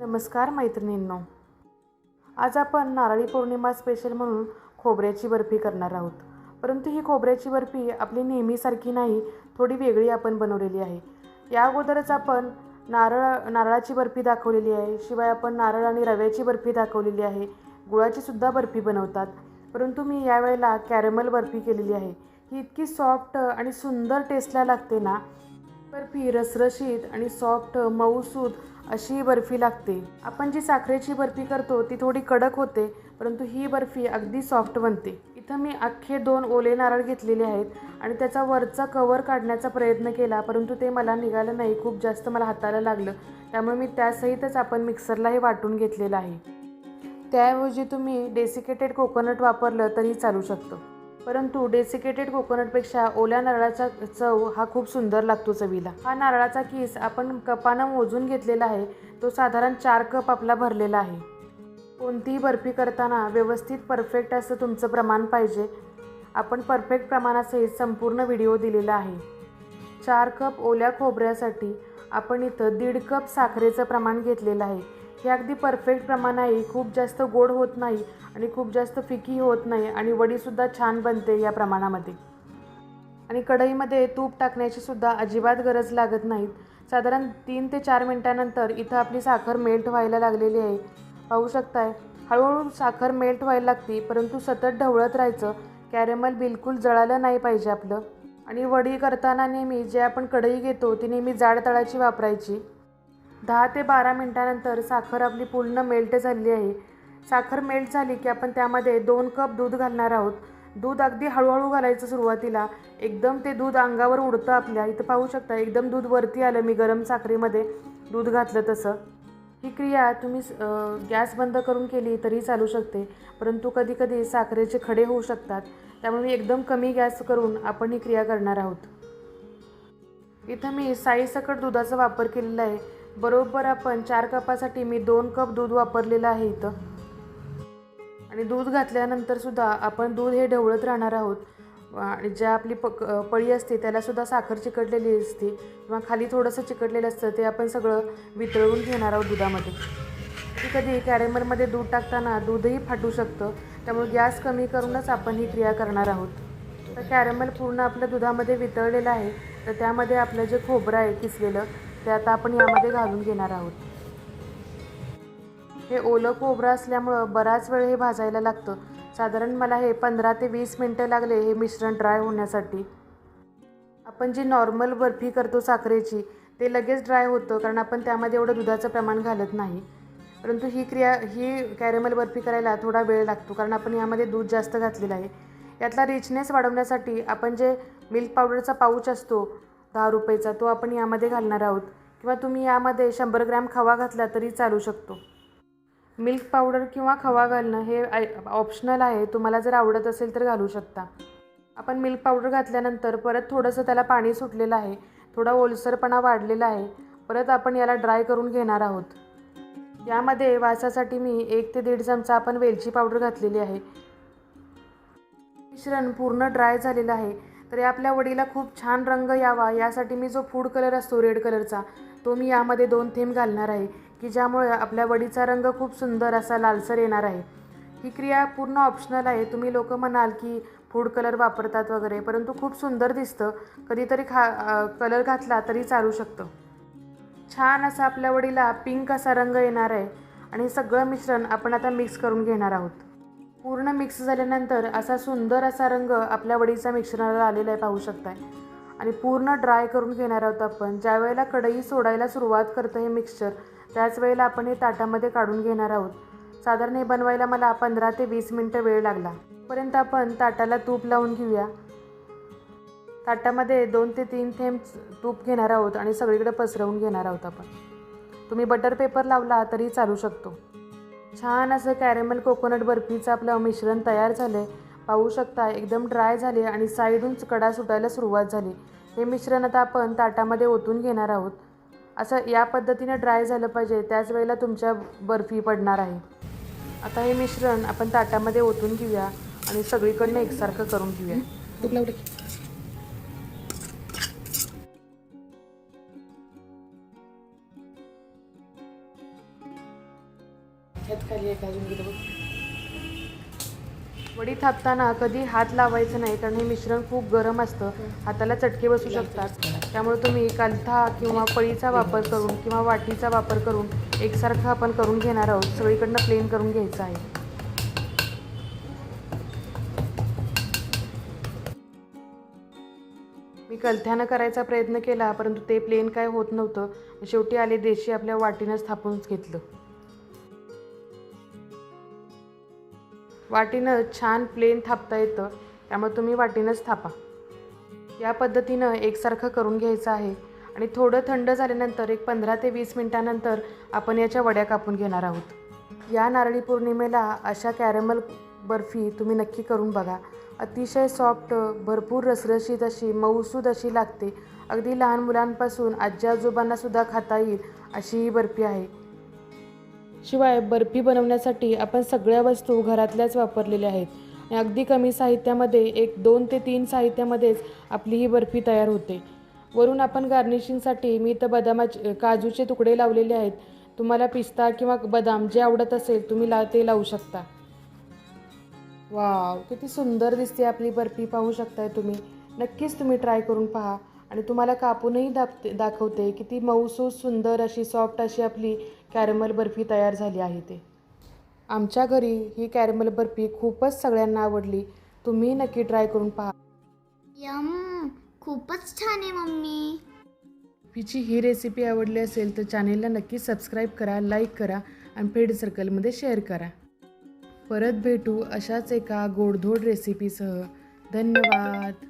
नमस्कार मैत्रिणींनो. आज आपण नारळी पौर्णिमा स्पेशल म्हणून खोबऱ्याची बर्फी करणार आहोत. परंतु ही खोबऱ्याची बर्फी आपली नेहमीसारखी नाही थोडी वेगळी आपण बनवलेली आहे. या अगोदरच आपण नारळ नारळाची बर्फी दाखवलेली आहे शिवाय आपण नारळ आणि रव्याची बर्फी दाखवलेली आहे गुळाची सुद्धा बर्फी बनवतात. परंतु मी यावेळेला कॅरमल बर्फी केलेली आहे. ही इतकी सॉफ्ट आणि सुंदर टेस्टला लागते ना बर्फी रसरशीत आणि सॉफ्ट मऊसूद अशी बर्फी लागते. आपण जी साखरेची बर्फी करतो ती थोडी कडक होते परंतु ही बर्फी अगदी सॉफ्ट बनते. इथं मी अख्खे दोन ओले नारळ घेतलेले आहेत आणि त्याचा वरचा कवर काढण्याचा प्रयत्न केला परंतु ते मला निघालं नाही खूप जास्त मला हाताला लागलं. त्यामुळे मी त्यासहितच आपण मिक्सरला हे वाटून घेतलेलं आहे. त्याऐवजी तुम्ही डेसिकेटेड कोकोनट वापरलं तरी चालू शकतं. परंतु डेसिकेटेड कोकोनटपेक्षा ओल्या नारळाचा चव हा खूप सुंदर लागतो चवीला. हा नारळाचा किस आपण कपानं मोजून घेतलेला आहे तो साधारण चार कप आपला भरलेला आहे. कोणतीही बर्फी करताना व्यवस्थित परफेक्ट असं तुमचं प्रमाण पाहिजे. आपण परफेक्ट प्रमाणासहित संपूर्ण व्हिडिओ दिलेला आहे. चार कप ओल्या खोबऱ्यासाठी आपण इथं दीड कप साखरेचं प्रमाण घेतलेलं आहे. हे अगदी परफेक्ट प्रमाण आहे. खूप जास्त गोड होत नाही आणि खूप जास्त फिकी होत नाही आणि वडीसुद्धा छान बनते या प्रमाणामध्ये. आणि कढईमध्ये तूप टाकण्याची सुद्धा अजिबात गरज लागत नाहीत साधारण तीन ते चार मिनटानंतर इथं आपली साखर मेल्ट व्हायला लागलेली आहे. पाहू शकताय? हळूहळू साखर मेल्ट व्हायला लागते परंतु सतत ढवळत राहायचं. कॅरेमल बिलकुल जळालं नाही पाहिजे आपलं. आणि वडी करताना नेहमी जे आपण कढई घेतो ती नेहमी जाड तळाची वापरायची. दहा ते बारा मिनटानंतर साखर आपली पूर्ण मेल्ट झालेली आहे. साखर मेल्ट झाली की आपण त्यामध्ये दोन कप दूध घालणार आहोत. दूध अगदी हळूहळू घालायचं सुरुवातीला. एकदम ते दूध अंगावर उडतं आपल्या. इथं पाहू शकता एकदम दूध वरती आलं मी गरम साखरेमध्ये दूध घातलं तसं. ही क्रिया तुम्ही गॅस बंद करून केली तरी चालू शकते. परंतु कधी कधी साखरेचे खडे होऊ शकतात. त्यामुळे मी एकदम कमी गॅस करून आपण ही क्रिया करणार आहोत. इथं मी साईसकट दुधाचा वापर केलेला आहे. बरोबर आपण चार कपासाठी मी दोन कप दूध वापरलेलं आहे इथं. आणि दूध घातल्यानंतर सुद्धा आपण दूध हे ढवळत राहणार आहोत. आणि ज्या आपली पक पळी असते त्यालासुद्धा साखर चिकटलेली असते किंवा खाली थोडंसं चिकटलेलं असतं ते आपण सगळं वितळवून घेणार आहोत दुधामध्ये. कधी कधी कॅरेमलमध्ये दूध टाकताना दूधही फाटू शकतं. त्यामुळे गॅस कमी करूनच आपण ही क्रिया करणार आहोत. तर कॅरेमल पूर्ण आपल्या दुधामध्ये वितळलेलं आहे. तर त्यामध्ये आपलं जे खोबरं आहे किसलेलं ते आता आपण यामध्ये घालून घेणार आहोत. हे ओलं खोबरं असल्यामुळं बराच वेळ हे भाजायला लागतं. साधारण मला हे पंधरा ते वीस मिनटं लागले हे मिश्रण ड्राय होण्यासाठी. आपण जी नॉर्मल बर्फी करतो साखरेची ते लगेच ड्राय होतं कारण आपण त्यामध्ये एवढं दुधाचं प्रमाण घालत नाही. परंतु ही क्रिया ही कॅरेमल बर्फी करायला थोडा वेळ लागतो कारण आपण यामध्ये दूध जास्त घातलेलं आहे. यातला रिचनेस वाढवण्यासाठी आपण जे मिल्क पावडरचा पाऊच असतो दहा रुपयेचा तो आपण यामध्ये घालणार आहोत. किंवा तुम्ही यामध्ये शंभर ग्रॅम खवा घातला तरी चालू शकतो. मिल्क पावडर किंवा खवा घालणं हे आय ऑप्शनल आहे. तुम्हाला जर आवडत असेल तर घालू शकता. आपण मिल्क पावडर घातल्यानंतर परत थोडंसं त्याला पाणी सुटलेलं आहे. थोडा ओलसरपणा वाढलेला आहे. परत आपण याला ड्राय करून घेणार आहोत. यामध्ये वासासाठी मी एक ते दीड चमचा आपण वेलची पावडर घातलेली आहे. मिश्रण पूर्ण ड्राय झालेलं आहे. तर या आपल्या वडीला खूप छान रंग यावा यासाठी मी जो फूड कलर असतो रेड कलरचा तो मी यामध्ये दोन थेंब घालणार आहे की ज्यामुळे आपल्या वडीचा रंग खूप सुंदर असा लालसर येणार आहे. ही क्रिया पूर्ण ऑप्शनल आहे. तुम्ही लोक म्हणाल की फूड कलर वापरतात वगैरे परंतु खूप सुंदर दिसतं. कधीतरी खा कलर घातला तरी चालू शकतं. छान असा आपल्या वडीला पिंक असा रंग येणार आहे आणि हे सगळं मिश्रण आपण आता मिक्स करून घेणार आहोत. पूर्ण मिक्स झाल्यानंतर असा सुंदर असा रंग आपल्या वडीचा मिश्रणाला आलेला आहे पाहू शकताय. आणि पूर्ण ड्राय करून घेणार आहोत आपण. ज्या वेळेला कढई सोडायला सुरुवात करतं हे मिक्सचर त्याच वेळेला आपण हे ताटामध्ये काढून घेणार आहोत. साधारण हे बनवायला मला पंधरा ते वीस मिनटं वेळ लागला. पर्यंत आपण ताटाला तूप लावून घेऊया. ताटामध्ये दोन ते तीन थेंब तूप घेणार आहोत आणि सगळीकडे पसरवून घेणार आहोत आपण. तुम्ही बटर पेपर लावला तरी चालू शकतो. छान असं कॅरेमल कोकोनट बर्फीचं आपलं मिश्रण तयार झालं आहे पाहू शकता एकदम ड्राय झाले आणि साईडून कडा सुटायला सुरुवात झाली. हे मिश्रण आता आपण ताटामध्ये ओतून घेणार आहोत. असं या पद्धतीने ड्राय झालं पाहिजे त्याच वेळेला तुमच्या बर्फी पडणार आहे. आता हे मिश्रण आपण ताटामध्ये ओतून घेऊया आणि सगळीकडनं एकसारखं करून घेऊया. ह्यात खाली एक अजून गेलं बघ. वडी थापताना कधी हात लावायचं नाही कारण हे मिश्रण खूप गरम असतं. हाताला चटके बसू शकतात. त्यामुळे तुम्ही कालथा किंवा पळीचा वापर करून किंवा वाटीचा वापर करून एकसारखं आपण करून घेणार आहोत. सगळीकडनं प्लेन करून घ्यायचं आहे. मी कलथ्यानं करायचा प्रयत्न केला परंतु ते प्लेन काय होत नव्हतं. शेवटी आले देशी आपल्या वाटीनंच थापूनच घेतलं. वाटीनं छान प्लेन थापता येतं त्यामुळे तुम्ही वाटीनंच थापा. या पद्धतीनं एकसारखं करून घ्यायचं आहे आणि थोडं थंड झाल्यानंतर एक पंधरा ते वीस मिनटानंतर आपण याच्या वड्या कापून घेणार आहोत. या नारळी पौर्णिमेला अशा कॅरमल बर्फी तुम्ही नक्की करून बघा. अतिशय सॉफ्ट भरपूर रसरशीत अशी मऊसूद अशी लागते. अगदी लहान मुलांपासून आजी आजोबांनासुद्धा खाता येईल अशी ही बर्फी आहे. शिवाय बर्फी बनवण्यासाठी आपण सगळ्या वस्तू घरातल्याच वापरलेल्या आहेत. आणि अगदी कमी साहित्यामध्ये एक दोन ते तीन साहित्यामध्येच आपली ही बर्फी तयार होते. वरून आपण गार्निशिंगसाठी मी तर बदामाचे काजूचे तुकडे लावलेले आहेत. तुम्हाला पिस्ता किंवा बदाम जे आवडत असेल तुम्ही ला ते लावू शकता. वाव किती सुंदर दिसते आपली बर्फी पाहू शकताय तुम्ही. नक्कीच तुम्ही ट्राय करून पहा. आणि तुम्हाला कापूनही दाखते दाखवते किती मऊसूस सुंदर अशी सॉफ्ट अशी आपली कॅरमल बर्फी तयार झाली आहे ते. आमच्या घरी ही कॅरमल बर्फी खूपच सगळ्यांना आवडली. तुम्ही नक्की ट्राय करून पहा. यम खूपच छान आहे मम्मी. हिची ही रेसिपी आवडली असेल तर चॅनेलला नक्की सबस्क्राईब करा लाईक करा आणि फ्रेंड सर्कलमध्ये शेअर करा. परत भेटू अशाच एका गोडधोड रेसिपीसह धन्यवाद.